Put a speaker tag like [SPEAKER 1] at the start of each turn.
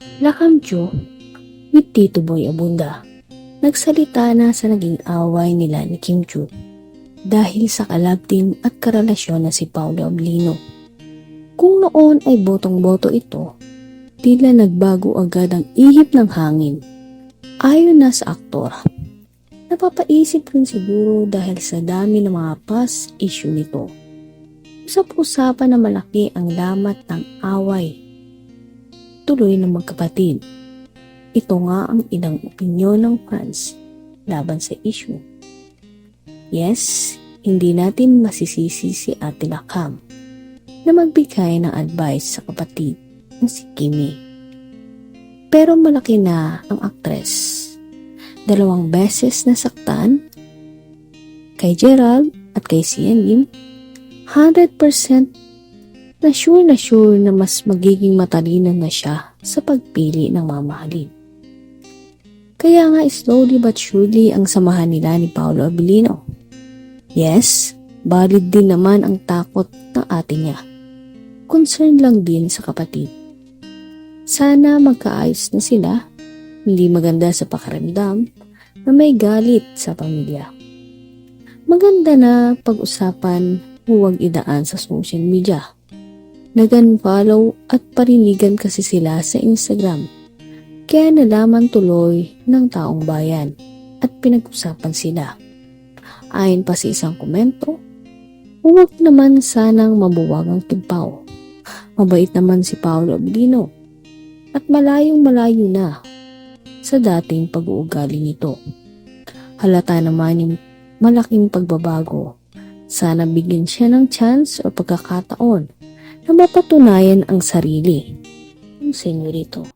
[SPEAKER 1] Lakamcho with Tito Boy Abunda. Nagsalita na sa naging away nila ni Kim Chu dahil sa kalab team at karelasyon na si Paolo Ablino. Kung noon ay botong-boto ito, tila nagbago agad ang ihip ng hangin. Ayon na sa aktor, napapaisip rin siguro dahil sa dami ng mga past issue nito. Usap-usapan na malaki ang lamat ng away. Tuloy ng magkapatid. Ito nga ang ilang opinyon ng fans laban sa issue. Yes, hindi natin masisisi si Ate Lakam na magbigay ng advice sa kapatid na si Kimi. Pero malaki na ang aktres. Dalawang beses nasaktan kay Gerald at kay Sian Lim 100% na sure na sure na mas magiging matalino na siya sa pagpili ng mamahalin. Kaya nga slowly but surely ang samahan nila ni Paolo Abilino. Yes, valid din naman ang takot ng ate niya. Concern lang din sa kapatid. Sana magkaayos na sila, hindi maganda sa pakaramdam na may galit sa pamilya. Maganda na pag-usapan huwag idaan sa social media. Nagan-follow at parinigan kasi sila sa Instagram. Kaya nalaman tuloy ng taong bayan at pinag-usapan sila. Ayon pa sa isang komento, huwag naman sanang mabuwag ang timpaw. Mabait naman si Paolo Abilino at malayong malayo na sa dating pag-uugali nito. Halata naman yung malaking pagbabago sana bigyan siya ng chance o pagkakataon na mapatunayan ang sarili. Ang senyorito.